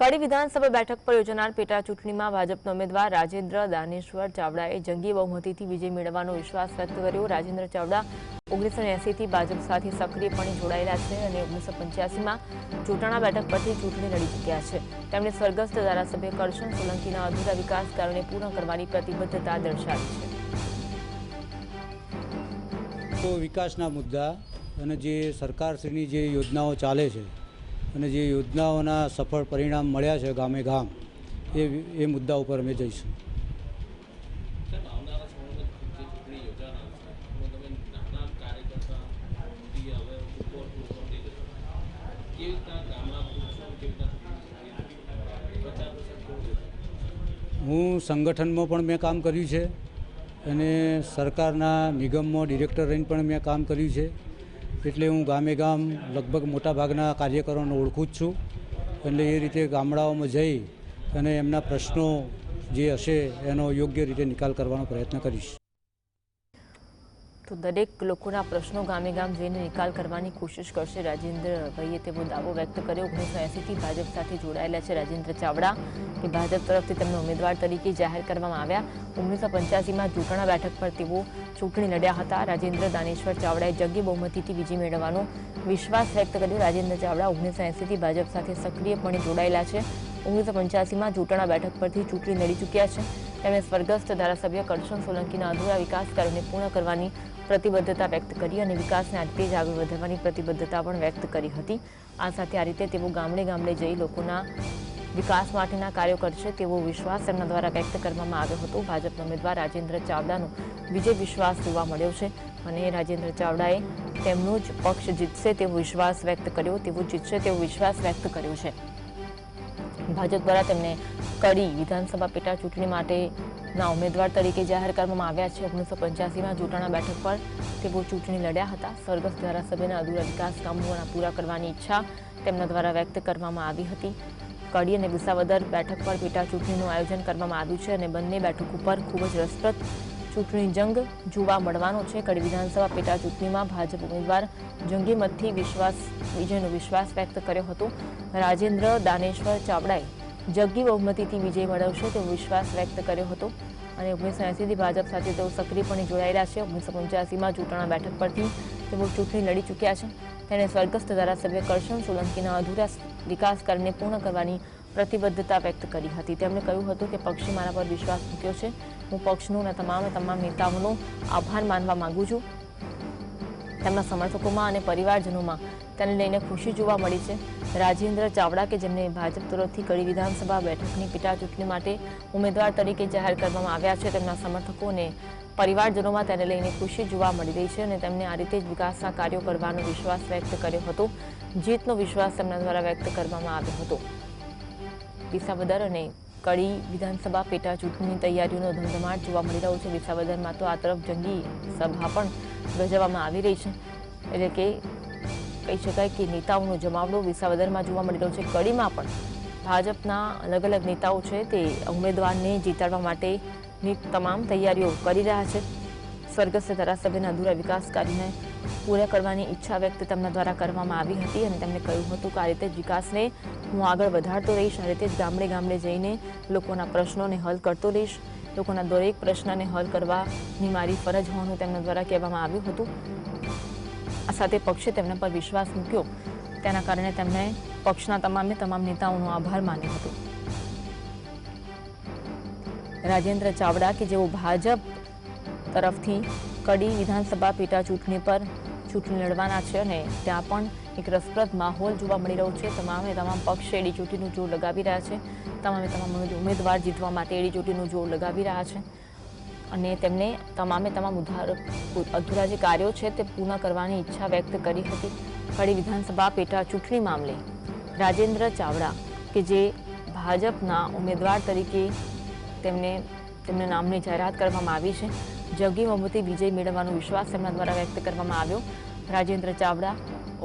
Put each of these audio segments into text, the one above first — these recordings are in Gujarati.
કડી વિધાનસભા બેઠક પર યોજાનાર પેટા ચૂંટણીમાં ભાજપના ઉમેદવાર રાજેન્દ્ર દાનેશ્વર ચાવડાએ જંગી બહુમતીથી વિજય મેળવવાનો વિશ્વાસ વ્યક્ત કર્યો. રાજેન્દ્ર ચાવડા ઓગણીસો એંસીથી ભાજપ સાથે સક્રિયપણે જોડાયેલા છે અને ઓગણીસો પંચ્યાસીમાં ચોટાણા બેઠક પરથી ચૂંટણી લડી ચૂક્યા છે. તેમણે સ્વર્ગસ્થ ધારાસભ્ય કરશન સોલંકીના અધૂરા વિકાસ કાર્યોને પૂર્ણ કરવાની પ્રતિબદ્ધતા દર્શાવી છે. વિકાસના મુદ્દા અને જે સરકારશ્રીની જે યોજનાઓ ચાલે છે અને જે યોજનાઓના સફળ પરિણામ મળ્યા છે ગામે ગામ એ એ મુદ્દા ઉપર અમે જઈશું. હું સંગઠનમાં પણ મેં કામ કર્યું છે અને સરકારના નિગમમાં ડિરેક્ટર રહીને પણ મેં કામ કર્યું છે. એટલે હું ગામે ગામ લગભગ મોટાભાગના કાર્યકરોને ઓળખું જ છું. એટલે એ રીતે ગામડાઓમાં જઈ અને એમના પ્રશ્નો જે હશે એનો યોગ્ય રીતે નિકાલ કરવાનો પ્રયત્ન કરીશ. તો દરેક લોકોના પ્રશ્નો ગામે ગામ જઈને નિકાલ કરવાની કોશિશ કરશે રાજેન્દ્રભાઈએ તેવો દાવો વ્યક્ત કર્યો. ઓગણીસો એંસીથી ભાજપ સાથે જોડાયેલા છે રાજેન્દ્ર ચાવડા, કે ભાજપ તરફથી તેમને ઉમેદવાર તરીકે જાહેર કરવામાં આવ્યા. ઓગણીસો પંચ્યાસીમાં ચૂંટણા બેઠક પર તેઓ ચૂંટણી લડ્યા હતા. રાજેન્દ્ર દાનેશ્વર ચાવડાએ જગ્ય બહુમતીથી વિજય મેળવવાનો વિશ્વાસ વ્યક્ત કર્યો. રાજેન્દ્ર ચાવડા ઓગણીસો એંસીથી ભાજપ સાથે સક્રિયપણે જોડાયેલા છે. ઓગણીસો પંચ્યાસીમાં ચૂંટણા બેઠક પરથી ચૂંટણી લડી ચૂક્યા છે. તેમણે સ્વર્ગસ્થ ધારાસભ્ય કરશન સોલંકીના અધૂરા વિકાસ કાર્યોને પૂર્ણ કરવાની પ્રતિબદ્ધતા વ્યક્ત કરી અને વિકાસને આ જ આગળ વધારવાની પ્રતિબદ્ધતા પણ વ્યક્ત કરી હતી. આ સાથે આ રીતે તેઓ ગામડે ગામડે જઈ લોકોના વિકાસ માટેના કાર્યો કરશે તેવો વિશ્વાસ તેમના દ્વારા વ્યક્ત કરવામાં આવ્યો હતો. ભાજપના ઉમેદવાર રાજેન્દ્ર ચાવડાનો વિજય વિશ્વાસ જોવા મળ્યો છે અને રાજેન્દ્ર ચાવડાએ તેમનો જ પક્ષ જીતશે તેવો વિશ્વાસ વ્યક્ત કર્યો, તેવો જીતશે તેવો વિશ્વાસ વ્યક્ત કર્યો છે. ભાજપ દ્વારા તેમને કડી વિધાનસભા પેટા ચૂંટણી માટેના ઉમેદવાર તરીકે જાહેર કરવામાં આવ્યા છે. ઓગણીસો પંચ્યાસીમાં જોટાણા બેઠક પર તેઓ ચૂંટણી લડ્યા હતા. સ્વર્ગસ્થ ધારાસભ્યના અધૂરા વિકાસ કામોના પૂરા કરવાની ઈચ્છા તેમના દ્વારા વ્યક્ત કરવામાં આવી હતી. કડી અને વિસાવદર બેઠક પર પેટા ચૂંટણીનું આયોજન કરવામાં આવ્યું છે અને બંને બેઠક ઉપર ખૂબ જ રસપ્રદ ચૂંટણી જંગ જોવા મળવાનો છે. કડી વિધાનસભા પેટા ચૂંટણીમાં ભાજપ ઉમેદવાર જંગી મતથી વિશ્વાસ, વિજયનો વિશ્વાસ વ્યક્ત કર્યો હતો. રાજેન્દ્ર દાનેશ્વર ચાવડાએ જગ્ગી બહુમતીથી વિજય મેળવશે તેવો વિશ્વાસ વ્યક્ત કર્યો હતો. અને ઓગણીસો એંસીથી ભાજપ સાથે તેઓ સક્રિયપણે જોડાયેલા છે. ઓગણીસો પંચ્યાસીમાં ચૂંટણા બેઠક પરથી તેઓ ચૂંટણી લડી ચૂક્યા છે. તેણે સ્વર્ગસ્થ ધારાસભ્ય કરશન સોલંકીના અધૂરા વિકાસ કાર્યને પૂર્ણ કરવાની પ્રતિબદ્ધતા વ્યક્ત કરી હતી. તેમણે કહ્યું હતું કે પક્ષે મારા પર વિશ્વાસ મૂક્યો છે. હું પક્ષનો અને તમામે, તમામ નેતાઓનો આભાર માનવા માંગુ છું. તેમના સમર્થકોમાં અને પરિવારજનોમાં તેને લઈને ખુશી જોવા મળી છે. રાજેન્દ્ર ચાવડા કે જેમને ભાજપ તરફથી કડી વિધાનસભા બેઠકની પેટા ચૂંટણી માટે ઉમેદવાર તરીકે જાહેર કરવામાં આવ્યા છે, તેમના સમર્થકો અને પરિવારજનોમાં તેને લઈને ખુશી જોવા મળી રહી છે અને તેમને આ રીતે જ વિકાસના કાર્યો કરવાનો વિશ્વાસ વ્યક્ત કર્યો હતો. જીતનો વિશ્વાસ તેમના દ્વારા વ્યક્ત કરવામાં આવ્યો હતો. વિસાવદર અને કડી વિધાનસભા પેટા ચૂંટણીની તૈયારીઓનો ધમધમાટ જોવા મળી રહ્યો છે. વિસાવદરમાં તો આ તરફ જંગી સભા પણ યોજવામાં આવી રહી છે. એટલે કે કહી શકાય કે નેતાઓનો જમાવડો વિસાવદરમાં જોવા મળી રહ્યો છે. કડીમાં પણ ભાજપના અલગ અલગ નેતાઓ છે તે ઉમેદવારને જીતાડવા માટેની તમામ તૈયારીઓ કરી રહ્યા છે. સ્વર્ગસ્થ ધારાસભ્યના અધૂરા વિકાસ કાર્યને પૂરા કરવાની ઈચ્છા વ્યક્ત તેમના દ્વારા કરવામાં આવી હતી અને તેમણે કહ્યું હતું કે આ રીતે વિકાસને હું આગળ વધારતો રહીશ, આ રીતે જ ગામડે ગામડે જઈને લોકોના પ્રશ્નોને હલ કરતો રહીશ. લોકોના દરેક પ્રશ્નને હલ કરવાની મારી ફરજ હોવાનું તેમના દ્વારા કહેવામાં આવ્યું હતું. આ સાથે પક્ષે તેમના પર વિશ્વાસ મૂક્યો. તેના કારણે તેમણે પક્ષના તમામે તમામ નેતાઓનો આભાર માન્યો હતો. રાજેન્દ્ર ચાવડા કે જેઓ ભાજપ તરફથી કડી વિધાનસભા પેટા ચૂંટણી પર ચૂંટણી લડવાના છે અને ત્યાં પણ એક રસપ્રદ માહોલ જોવા મળી રહ્યો છે. તમામે તમામ પક્ષ એડી ચૂંટણીનું જોર લગાવી રહ્યા છે. તમામે તમામ ઉમેદવાર જીતવા માટે એડી ચૂંટણીનું જોર લગાવી રહ્યા છે. અને તેમને તમામે તમામ ઉધાર અધૂરા જે કાર્યો છે તે પૂર્ણ કરવાની ઈચ્છા વ્યક્ત કરી હતી. કડી વિધાનસભા પેટા ચૂંટણી મામલે રાજેન્દ્ર ચાવડા કે જે ભાજપના ઉમેદવાર તરીકે તેમને તેમના નામની જાહેરાત કરવામાં આવી છે. જગી બહુમતી વિજય મેળવવાનો વિશ્વાસ તેમના દ્વારા વ્યક્ત કરવામાં આવ્યો. રાજેન્દ્ર ચાવડા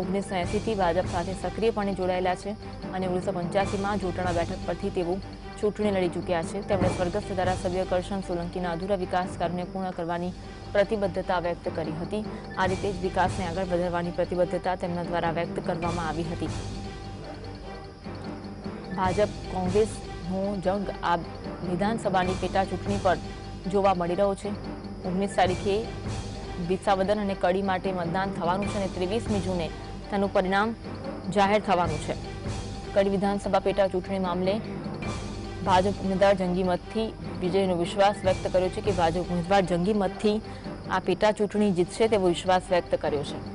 ઓગણીસો એંસીથી ભાજપ સાથે સક્રિયપણે જોડાયેલા છે અને ઓગણીસો પંચ્યાસીમાં જોટાણા બેઠક પરથી તેઓ ચૂંટણી લડી ચૂક્યા છે. તેમણે સ્વર્ગસ્થ ધારાસભ્ય કરશન સોલંકીના અધૂરા વિકાસ કાર્યને પૂર્ણ કરવાની પ્રતિબદ્ધતા વ્યક્ત કરી હતી. આ રીતે જ વિકાસને આગળ વધારવાની પ્રતિબદ્ધતા તેમના દ્વારા વ્યક્ત કરવામાં આવી હતી. ભાજપ કોંગ્રેસનો જંગ આ વિધાનસભાની પેટા ચૂંટણી પર જોવા મળી રહ્યો છે. ઓગણીસ તારીખે વિસાવદન અને કડી માટે મતદાન થવાનું છે અને ત્રેવીસમી જૂને તેનું પરિણામ જાહેર થવાનું છે. કડી વિધાનસભા પેટા ચૂંટણી મામલે ભાજપ ઉમેદવાર જંગી મતથી વિજયનો વિશ્વાસ વ્યક્ત કર્યો છે કે ભાજપ ઉમેદવાર જંગી મતથી આ પેટા ચૂંટણી જીતશે તેવો વિશ્વાસ વ્યક્ત કર્યો છે.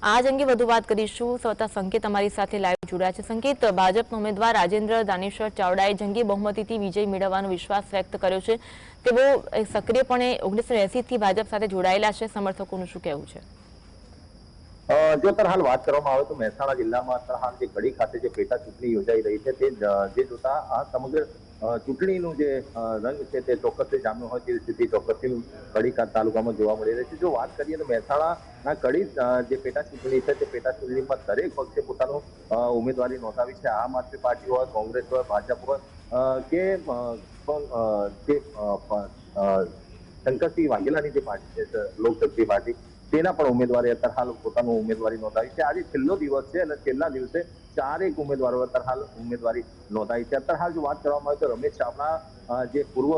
આજ અંગે વધુ વાત કરીશું. સવતા સંકેત અમારી સાથે લાઈવ જોડાયા છે. સંકેત, ભાજપના ઉમેદવાર રાજેન્દ્ર દાનેશ્વર ચાવડાએ જંગી બહુમતીથી વિજય મેળવવાનો વિશ્વાસ વ્યક્ત કર્યો છે. તેઓ સક્રિયપણે ઓગણીસો એસીથી ભાજપ સાથે જોડાયેલા છે. સમર્થકોનું શું કહેવું છે? જો અત્યારે વાત કરવામાં આવે તો મહેસાણા જિલ્લામાં અત્યારે જે ઘડી ખાતે જે પેટા ચૂંટણી યોજાઈ રહી છે, તે જે જોતા આ સમગ્ર ચૂંટણીનું જે રંગ છે તે ચોક્કસ જામ્યો હોય તેવી સ્થિતિ ચોક્કસથી કડી તાલુકામાં જોવા મળી રહી છે. જો વાત કરીએ તો મહેસાણાના કડી જે પેટા ચૂંટણી છે તે પેટા ચૂંટણીમાં દરેક પક્ષે પોતાનું ઉમેદવારી નોંધાવી છે. આમ આદમી પાર્ટી હોય, કોંગ્રેસ હોય, ભાજપ હોય કે જે શંકરસિંહ વાઘેલાની જે પાર્ટી છે લોકશક્તિ પાર્ટી, તેના પણ ઉમેદવારે અત્યારે હાલ પોતાનું ઉમેદવારી નોંધાવી છે. આજે છેલ્લો દિવસ છે અને છેલ્લા દિવસે ચારેક ઉમેદવારો અત્યારે હાલ ઉમેદવારી નોંધાવી છે. અત્યારે હાલ જો વાત કરવામાં આવે તો રમેશ ચાવડા જે પૂર્વ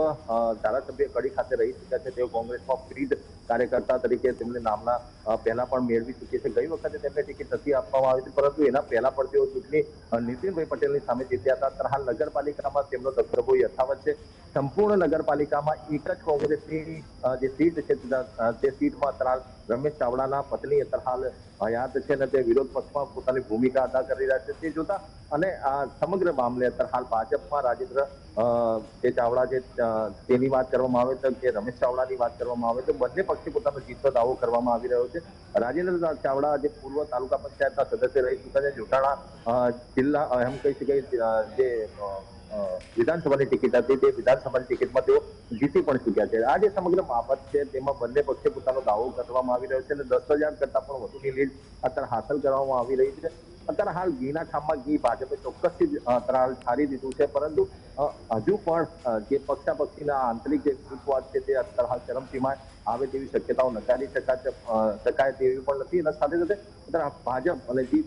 ધારાસભ્ય કડી ખાતે રહી ચૂક્યા છે, તેઓ કોંગ્રેસમાં ફ્રીડ કાર્યકર્તા તરીકે તેમને નામના પહેલા પણ મેળવી ચૂકી છે. ગઈ વખતે તેમને ટિકિટ નથી આપવામાં આવી પરંતુ એના પહેલા પણ તેઓ ચૂંટણી નીતિનભાઈ પટેલની સામે જીત્યા હતા. હાલ નગરપાલિકામાં તેમનો દબદબો યથાવત છે. સંપૂર્ણ નગરપાલિકામાં એક જ કોંગ્રેસની જે સીટ છે તે, સીટમાં અત્યારે રમેશ ચાવડાના પત્ની અત્યારે હાલ હયાત છે અને તે વિરોધ પક્ષમાં પોતાની ભૂમિકા અદા કરી રહ્યા છે. તે જોતા અને આ સમગ્ર મામલે અત્યારે હાલ ભાજપમાં રાજેન્દ્ર ચાવડા જે તેની વાત કરવામાં આવે તો કે રમેશ ચાવડાની વાત કરવામાં આવે તો બંને પક્ષે પોતાનો જીતનો દાવો કરવામાં આવી રહ્યો છે. રાજેન્દ્ર ચાવડા જે પૂર્વ તાલુકા પંચાયતના સદસ્ય રહી ચૂક્યા છે. જોટાણા જિલ્લા એમ કહી શકાય જે વિધાનસભાની ટિકિટ હતી તે વિધાનસભાની ટિકિટમાં તેઓ જીતી પણ ચૂક્યા છે. આ જે સમગ્ર બાબત છે તેમાં બંને પક્ષે પોતાનો દાવો કરવામાં આવી રહ્યો છે અને દસ હજાર કરતા પણ વધુની લીડ અત્યારે હાંસલ કરવામાં આવી રહી છે. અત્યારે હાલ ઘીના ખામમાં ઘી ભાજપે ચોક્કસથી હાલ ઠારી દીધું છે. પરંતુ હજુ પણ જે પક્ષાપક્ષીના આંતરિક જે કૂટવાદ છે તે અત્યારે હાલ ચરમસીમાએ આવે તેવી શક્યતાઓ નકારી શકાય તેવી પણ નથી. અને સાથે સાથે ભાજપ અને જીત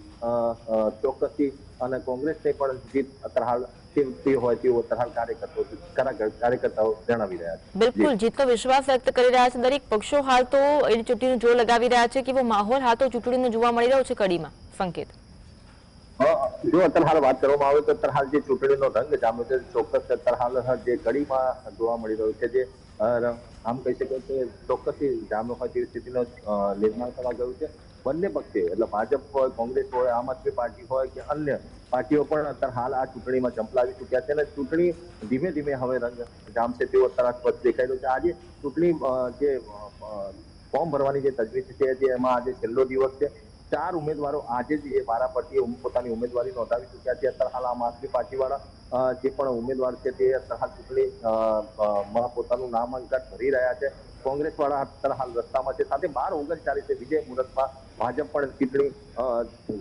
ચોક્કસથી અને કોંગ્રેસને પણ જીત અત્યારે હોય તેવું અત્યારે કાર્યકર્તાઓ કાર્યકર્તાઓ જણાવી રહ્યા છે. બિલકુલ જીતનો વિશ્વાસ વ્યક્ત કરી રહ્યા છે. દરેક પક્ષો હાલ તો એની ચૂંટણીનું જોર લગાવી રહ્યા છે કે એવો માહોલ હાલ તો ચૂંટણીનો જોવા મળી રહ્યો છે કડીમાં. સંકેત. જો અત્યાર હાલ વાત કરવામાં આવે તો અત્યાર હાલ જે ચૂંટણીનો રંગ જામ્યો છે ચોક્કસ અત્યાર હાલ જે કડીમાં જોવા મળી રહ્યું છે જે આમ કહી શકાય કે ચોક્કસથી હોય તેવી સ્થિતિનો નિર્માણ થવા ગયું છે. બંને પક્ષે, એટલે ભાજપ હોય, કોંગ્રેસ હોય, આમ આદમી પાર્ટી હોય કે અન્ય પાર્ટીઓ પણ અત્યારે હાલ આ ચૂંટણીમાં ચંપલાવી ચૂક્યા છે અને ચૂંટણી ધીમે ધીમે હવે રંગ જામશે તેવો અત્યારે સ્પષ્ટ દેખાઈ રહ્યો છે. આજે ચૂંટણી જે ફોર્મ ભરવાની જે તજવીજ છે, જે એમાં આજે છેલ્લો દિવસ છે ચાર ઉમેદવારો આજે જ એ વારા પરથી પોતાની ઉમેદવારી નોંધાવી ચૂક્યા છે. અત્યારે હાલ આમ આદમી પાર્ટીવાળા જે પણ ઉમેદવાર છે તે અત્યારે હાલ ચૂંટણી પોતાનું નામાંકન ભરી રહ્યા છે. કોંગ્રેસ વાળા અત્યારે હાલ રસ્તામાં છે. સાથે બાર ઓગણચાલીસે વિજય મુહૂર્તમાં ભાજપ પણ ચૂંટણી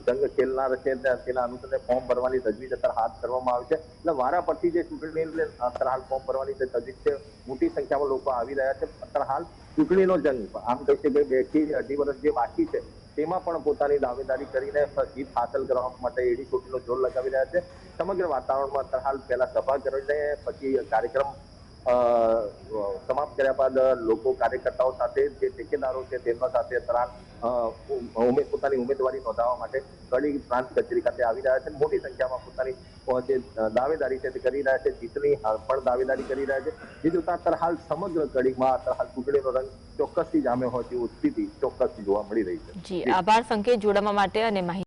જંગ ખેલનાર છે. તેના અનુસંધાને ફોર્મ ભરવાની તજવીજ અત્યારે હાથ ધરવામાં આવે છે. એટલે વારા પરથી જે ચૂંટણી અત્યારે હાલ ફોર્મ ભરવાની જે તજવીજ છે, મોટી સંખ્યામાં લોકો આવી રહ્યા છે. અત્યારે હાલ ચૂંટણીનો જંગ, આમ કહી શકાય બેથી અઢી વર્ષ જે બાકી છે તેમાં પણ પોતાની દાવેદારી કરીને જીત હાંસલ કરવા માટે એડી ચોટીનો જોર લગાવી રહ્યા છે. સમગ્ર વાતાવરણમાં અત્યારે હાલ પહેલા સભા કરીને પછી કાર્યક્રમ સમાપ્ત કર્યા બાદ લોકો કાર્યકર્તાઓ સાથે જે ઠેકેદારો છે તેમના સાથે અત્યારે પોતાની ઉમેદવારી નોંધાવવા માટે કડી પ્રાંત કચેરી ખાતે આવી રહ્યા છે. મોટી સંખ્યામાં પોતાની જે દાવેદારી છે તે કરી રહ્યા છે. જીતની પણ દાવેદારી કરી રહ્યા છે. જે જોતા અત્યારે હાલ સમગ્ર કડીમાં અત્યારે હાલ ચૂંટણીનો રંગ ચોક્કસથી જામ્યો હોય તેવું સ્થિતિ ચોક્કસથી જોવા મળી રહી છે. જી, આભાર. સંકેત જોડાવા માટે અને માહિતી